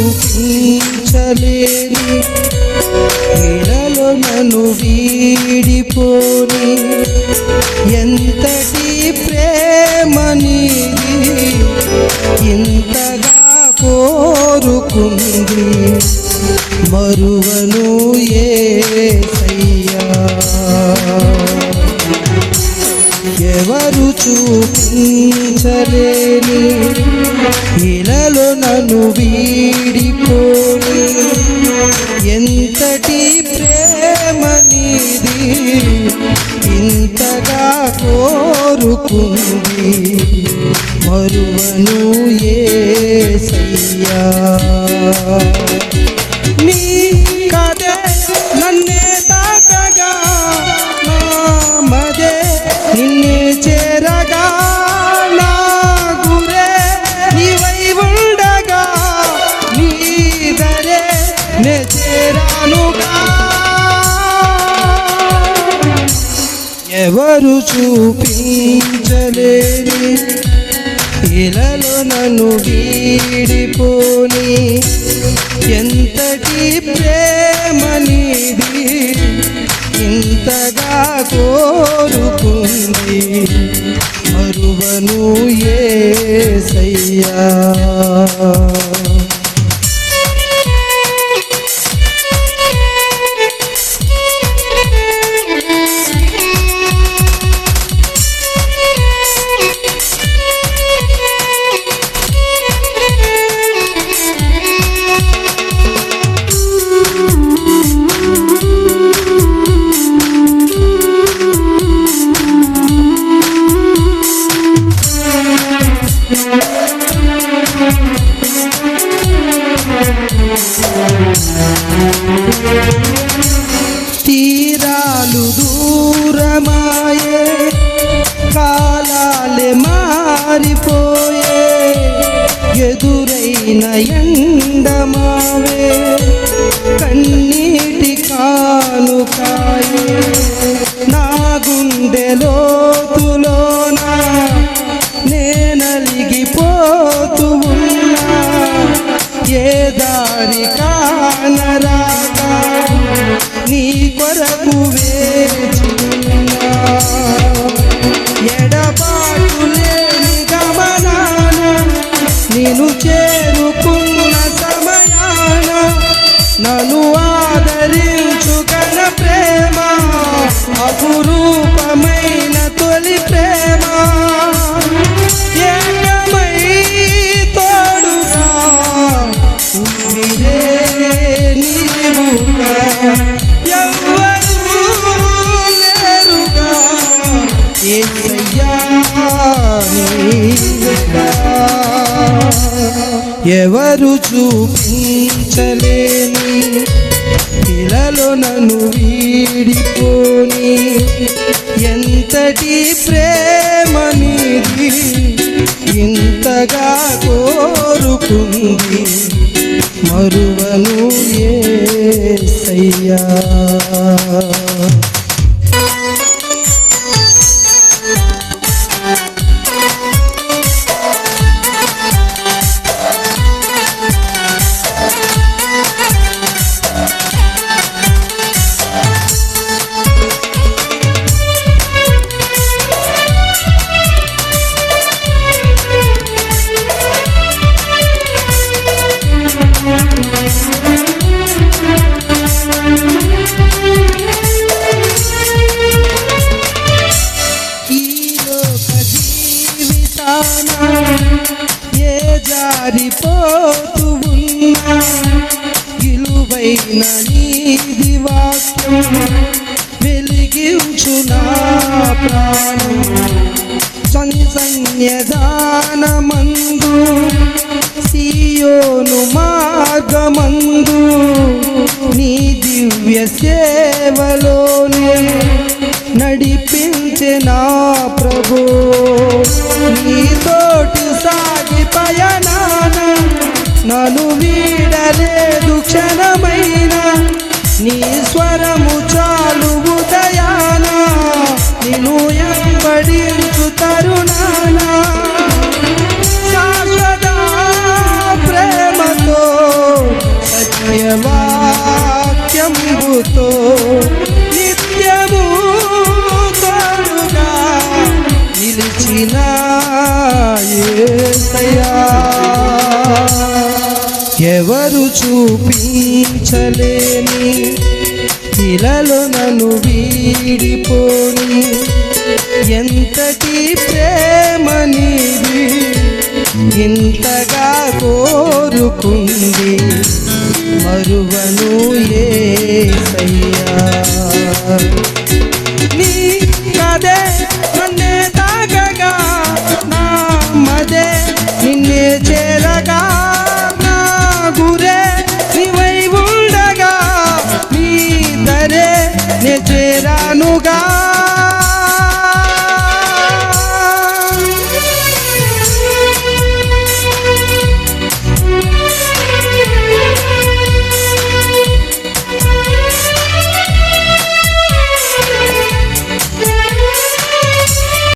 చూపించలేని ఇలలో నన్ను వీడిపోని. ఎంతటి ప్రేమ నీది ఇంతగా కోరుకుంది. మరువను ఏసయ్యా ఎవరు చూపించలేని ఇలలో నన్ను వీడిపోని. ఎంతటి ప్రేమ నీది ఇంతగా కోరుకుంది. మరువను ఏ సయ్యా. నీ కదే నన్నే తాకగా నా మదే నిన్నే చేరగా నా గురే నీవై ఉండగా నే చేరానుగా ఎవరు చూపించలేని ఇలలో నన్ను వీడిపోని ఎంతటి ప్రేమ నీది ఇంతగా కో দিয়া తీరాలు దూరమాయే కాలాలే మారిపోయే ఎదురైన ఎండమావే కన్నీటి కానుకాయే నా గుండె లోతులోన నేనలిగిపోతూ ఉన్నా ఏ దారి కానరా? నేను చేరుకున్న సమయాన నన్ను ఆదరించు గణ ప్రేమ అపురూపమైన తొలి ప్రేమ. ఏకమై తోడుగా ఉండిరే నీవుగా లేరుగా. ఎవరు చూపించలేని ఇలలో నన్ను వీడిపోని. ఎంతటి ప్రేమ నీది ఇంతగా కోరుకుంది. మరువను ఏ సయ్యా. జారిపోతూ ఉన్నా విలువైన నీది వాక్యం. వెలిగించు నా ప్రాణం సంసన్యదానమందు సీయోను మార్గమందు. నీ దివ్య సేవలోనే నడిపించే నా ప్రభు. నీతోటి సాగి పయనాన నను వీడలే. ఎవరు చూపించలేని ఇలలో నన్ను వీడిపోని. ఎంతటి ప్రేమ నీది ఇంతగా కోరుకుంది. మరువను ఏ సయ్యా.